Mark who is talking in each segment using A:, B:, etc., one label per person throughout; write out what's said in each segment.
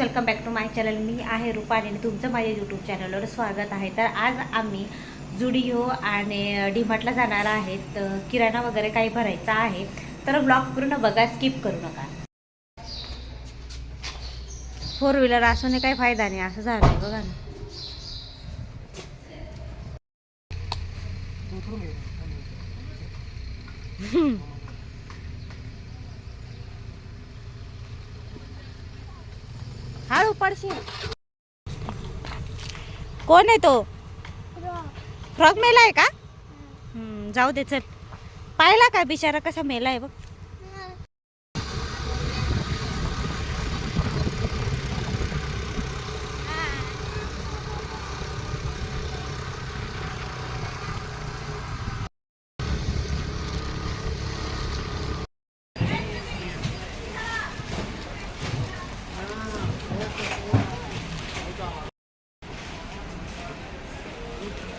A: Welcome back to my channel मी आहे रुपाली आणि तुमचं माझ्या यूट्यूब चॅनलवर स्वागत आहे. तर आज आम्ही जुडिओ आणि डीमार्टला जाणार आहेत. किराणा वगैरे काही भरायचा आहे. तर ब्लॉग पूर्ण बघा स्किप करू नका. फोर व्हीलर असून काही फायदा नाही असं झालं आहे बघा ना. पडशील कोण आहे तो? फ्रॉक मेला आहे का जाऊ दे चल. पाहिला का बिचारा कसा मेला आहे बघ. Thank you.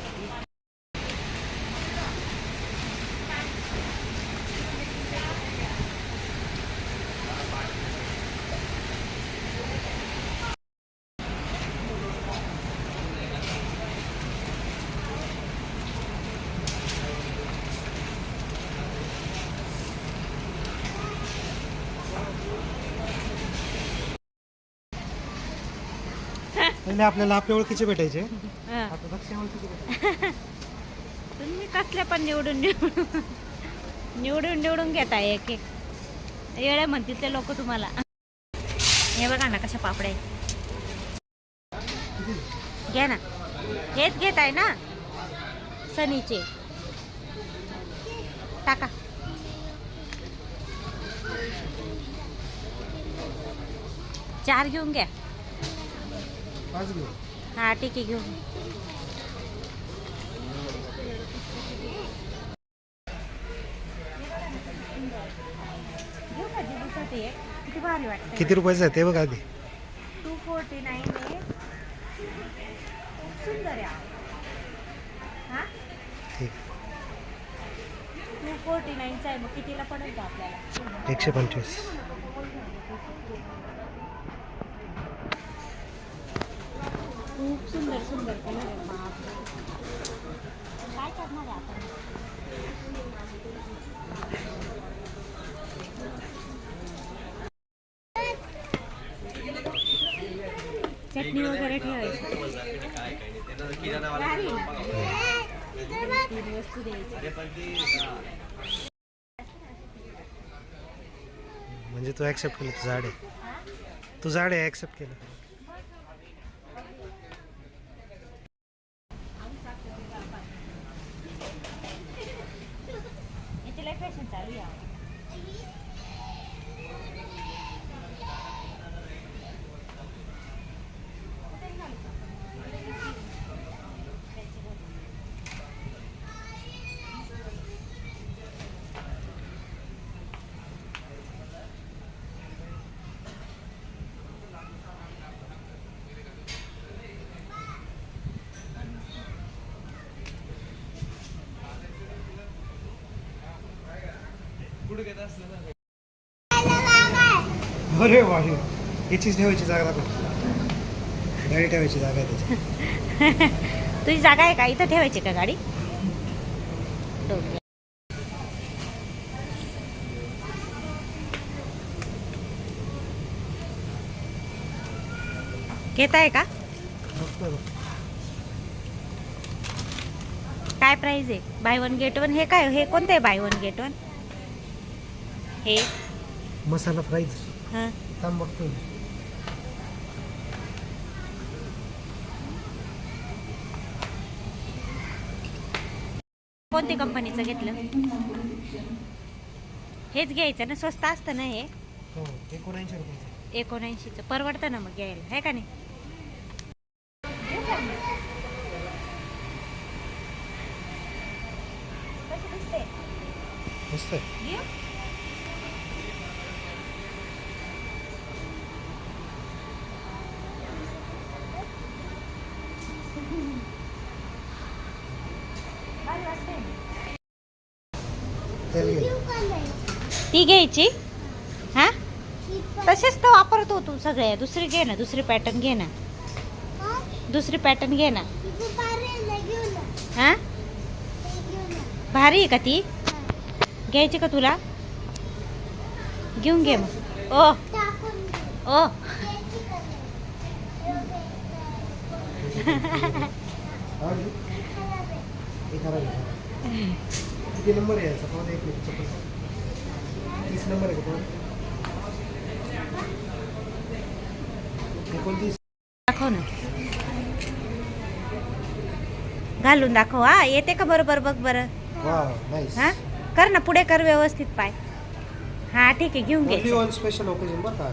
B: पहिले आपल्याला आपल्या ओळखीचे भेटायचे. आता दक्षिण ओळखीचे भेटायचे.
A: तुम्ही कसले पण निवडून निवडून निवडून निवडून घेताय एक एक. येळे म्हणतील ते लोक तुम्हाला. हे बघा ना कशा पापड्या आहेत. घ्या ना. हेच घेत आहे ना. सनीचे. टाका. चार घेऊन घ्या. हा ठीक आहे घेऊन किती भारी वाटतं
B: किती रुपयाचं आहे ते बघ आधी.
A: टू फोर्टी नाईन आहे. खूप सुंदर आहे हा.
B: ठीक.
A: टू फोर्टी नाईनचा आहे. मग कितीला पडेल आपल्याला?
B: एकशे पंचवीस.
A: खूप सुंदर सुंदर. कलर आहे बापरे. काय करणार आहे आपण? चटणी वगैरे ठेवायची. वस्तू
B: म्हणजे तू ऍक्सेप्ट केलं तू झाड आहे. तू झाड आहे ऍक्सेप्ट केलं.
A: yeah.
B: अरे वा याचीच ठेवायची जागा दाखव गाडी ठेवायची जागा आहे त्याची.
A: तुझी जागा आहे का? इथं ठेवायची का गाडी? घेत आहे का. काय प्राइस आहे? बाय वन गेट वन हे काय? हे कोणतं आहे बाय वन गेट वन हे.
B: मसाला फ्राईज
A: हां.
B: थांब बघतो.
A: कोणत्या कंपनीचं घेतलं? हेच घ्यायचं ना स्वस्त असतं ना हे.
B: हो एकोणऐंशी रुपये
A: एकोणऐंशीचं. परवडतं ना मग घ्यायला आहे का नाही?
B: मस्त आहे. तेल घे
A: ती घ्यायची. हा? तसेच तर वापरतो तू सगळे. दुसरी घे ना दुसरी पॅटर्न घे ना. दुसरी पॅटर्न घे ना. हा? भारी आहे का ती? घ्यायची का तुला? घेऊन घे मग. ओ. ओ?
B: हे नंबर आहे तीस नंबर आहे का? एकोणतीस.
A: दाखव ना. घालून दाखव. हा येते का बरोबर? बघ बरं. हा? कर ना पुढे कर व्यवस्थित पाय. हा ठीक आहे घेऊन घ्यायची
B: ऑन स्पेशल ओकेजन बरं का.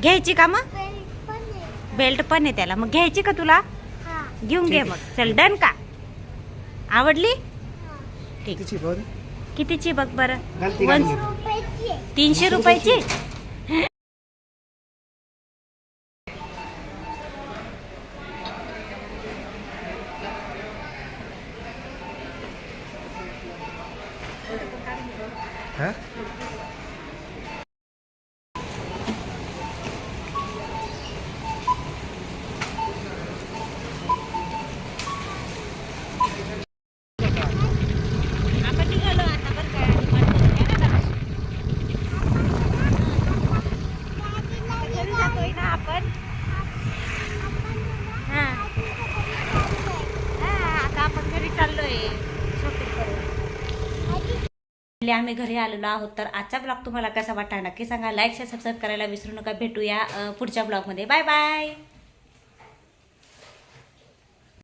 A: घ्यायची मग? बेल्ट पण आहे त्याला. मग घ्यायची का तुला? घेऊन घे मग. चल डन का? आवडली? ठीक.
B: कितीची
A: बघ बरं. तीनशे रुपयाची आम्ही घरी आलेलो आहोत तर आजचा ब्लॉग तुम्हाला कसा वाटला नक्की सांगा. लाईक शेअर सबस्क्राईब करायला विसरू नका. भेटूया पुढच्या ब्लॉगमध्ये बाय बाय